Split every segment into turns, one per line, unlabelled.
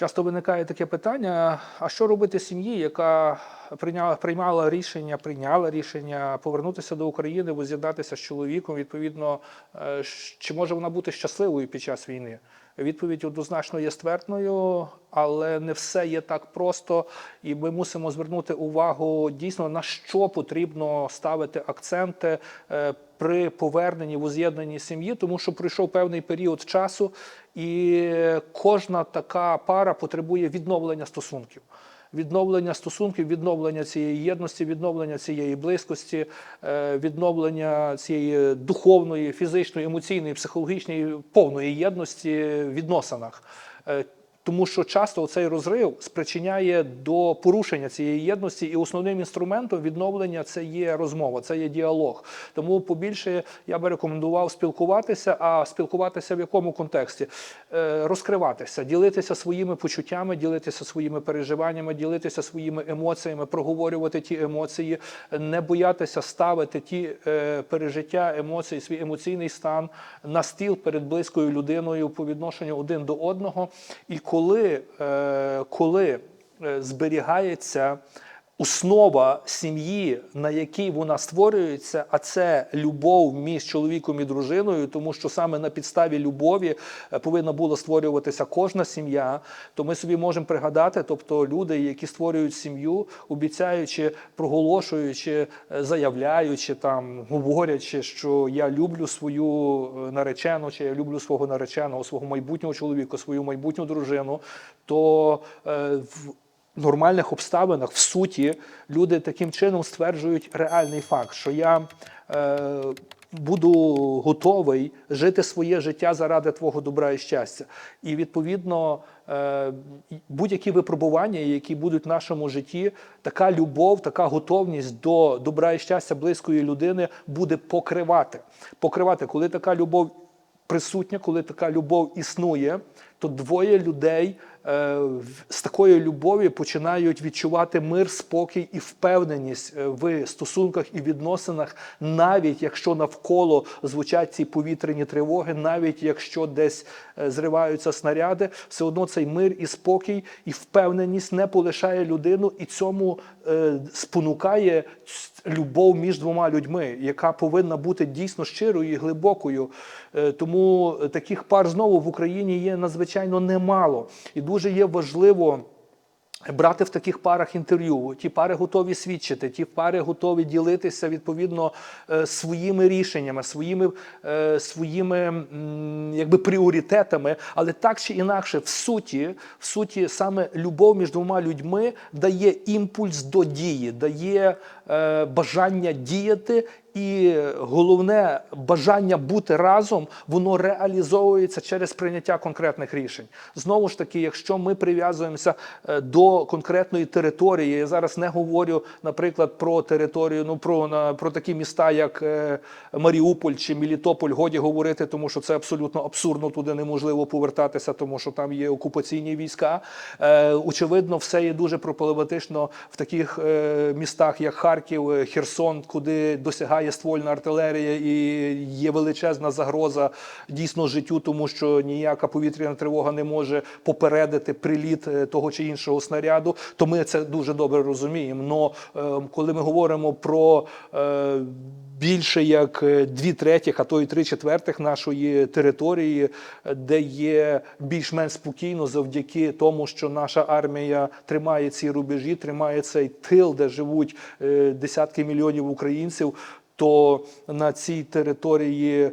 Часто виникає таке питання: а що робити сім'ї, яка прийняла приймала рішення, прийняла рішення повернутися до України, воз'єднатися з чоловіком? Відповідно, е, чи може вона бути щасливою під час війни? Відповідь однозначно є ствердною, але не все є так просто, і ми мусимо звернути увагу дійсно на що потрібно ставити акценти е, при поверненні воз'єднанні сім'ї, тому що пройшов певний період часу, і кожна така пара потребує відновлення стосунків. Відновлення стосунків, відновлення цієї єдності, відновлення цієї близькості, е, відновлення цієї духовної, фізичної, емоційної, психологічної повної єдності в відносинах. Тому що часто цей розрив спричиняє до порушення цієї єдності, і основним інструментом відновлення це є розмова, це є діалог. Тому побільше я би рекомендував спілкуватися. А спілкуватися в якому контексті? Е, Розкриватися, ділитися своїми почуттями, ділитися своїми переживаннями, ділитися своїми емоціями, проговорювати ті емоції, не боятися ставити ті е, пережиття, емоції, свій емоційний стан на стіл перед близькою людиною по відношенню один до одного. І коли, е, коли е, зберігається основа сім'ї, на якій вона створюється, а це любов між чоловіком і дружиною, тому що саме на підставі любові е, повинна була створюватися кожна сім'я. То ми собі можемо пригадати, тобто люди, які створюють сім'ю, обіцяючи, проголошуючи, е, заявляючи там, говорячи, що я люблю свою е, наречену, чи я люблю свого нареченого, свого майбутнього чоловіка, свою майбутню дружину, то в нормальних обставинах, в суті, люди таким чином стверджують реальний факт, що я е, буду готовий жити своє життя заради твого добра і щастя. І відповідно е, будь-які випробування, які будуть в нашому житті, така любов, така готовність до добра і щастя близької людини буде покривати. Покривати, коли така любов присутня, коли така любов існує, то двоє людей е, з такої любові починають відчувати мир, спокій і впевненість е, в стосунках і відносинах, навіть якщо навколо звучать ці повітряні тривоги, навіть якщо десь е, зриваються снаряди, все одно цей мир і спокій і впевненість не полишає людину, і цьому е, спонукає любов між двома людьми, яка повинна бути дійсно щирою і глибокою. Е, Тому таких пар знову в Україні є надзвичайно немало, і дуже є важливо. Брати в таких парах інтерв'ю, ті пари готові свідчити, ті пари готові ділитися відповідно е, своїми рішеннями, своїми, е, своїми якби пріоритетами, але так чи інакше, в суті, в суті, саме любов між двома людьми дає імпульс до дії, дає е, бажання діяти. І головне бажання бути разом, воно реалізовується через прийняття конкретних рішень. Знову ж таки, якщо ми прив'язуємося е, до конкретної території, я зараз не говорю, наприклад, про територію, ну про, на, про такі міста, як е, Маріуполь чи Мелітополь, годі говорити, тому що це абсолютно абсурдно, туди неможливо повертатися, тому що там є окупаційні війська. Е, очевидно, все є дуже проблематично в таких містах, як Харків, Херсон, куди досягає ствольна артилерія і є величезна загроза дійсно життю, тому що ніяка повітряна тривога не може попередити приліт е, того чи іншого снаряду. То ми це дуже добре розуміємо. Но е, коли ми говоримо про е, більше як е, дві третіх, а то й три четвертих нашої території, е, де є більш-менш спокійно завдяки тому, що наша армія тримає ці рубежі, тримає цей тил, де живуть е, десятки мільйонів українців. То на цій території,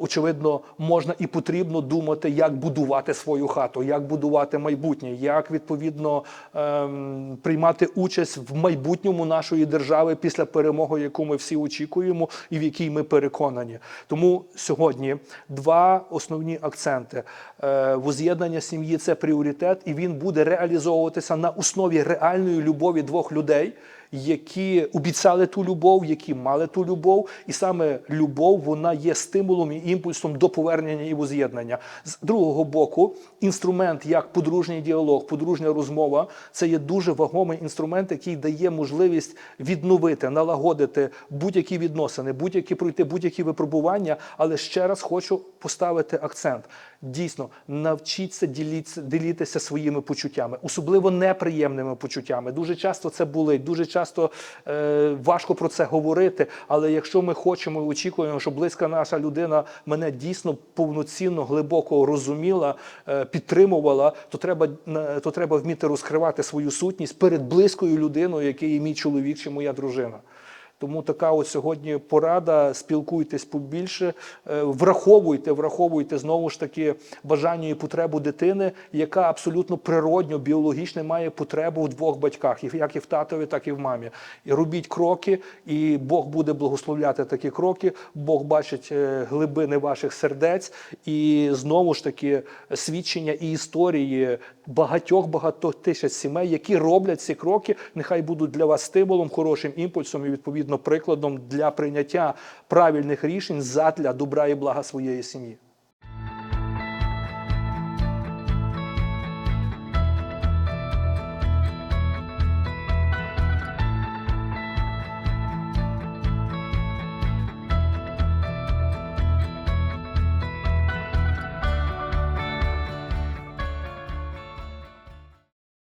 очевидно, можна і потрібно думати, як будувати свою хату, як будувати майбутнє, як відповідно ем, приймати участь в майбутньому нашої держави після перемоги, яку ми всі очікуємо, і в якій ми переконані. Тому сьогодні два основні акценти: Е, воз'єднання сім'ї це пріоритет, і він буде реалізовуватися на основі реальної любові двох людей які обіцяли ту любов, які мали ту любов, і саме любов вона є стимулом і імпульсом до повернення і воз'єднання. З другого боку, інструмент як подружній діалог, подружня розмова це є дуже вагомий інструмент, який дає можливість відновити, налагодити будь-які відносини, будь-які пройти будь-які випробування. Але ще раз хочу поставити акцент. Дійсно, навчіться діліться, ділітися своїми почуттями, особливо неприємними почуттями. Дуже часто це болить, дуже часто е, важко про це говорити. Але якщо ми хочемо очікуємо, що близька наша людина мене дійсно повноцінно, глибоко розуміла, е, підтримувала, то треба, е, то треба вміти розкривати свою сутність перед близькою людиною, який є мій чоловік чи моя дружина. Тому така от сьогодні порада. Спілкуйтесь побільше, е, враховуйте, враховуйте знову ж таки бажання і потребу дитини, яка абсолютно природньо, біологічно має потребу в двох батьках, як і в татові, так і в мамі. І робіть кроки, і Бог буде благословляти такі кроки. Бог бачить е, глибини ваших сердець, і знову ж таки свідчення і історії багатьох багатьох тисяч сімей, які роблять ці кроки, нехай будуть для вас стимулом, хорошим імпульсом і відповідно прикладом для прийняття правильних рішень задля добра і блага своєї сім'ї.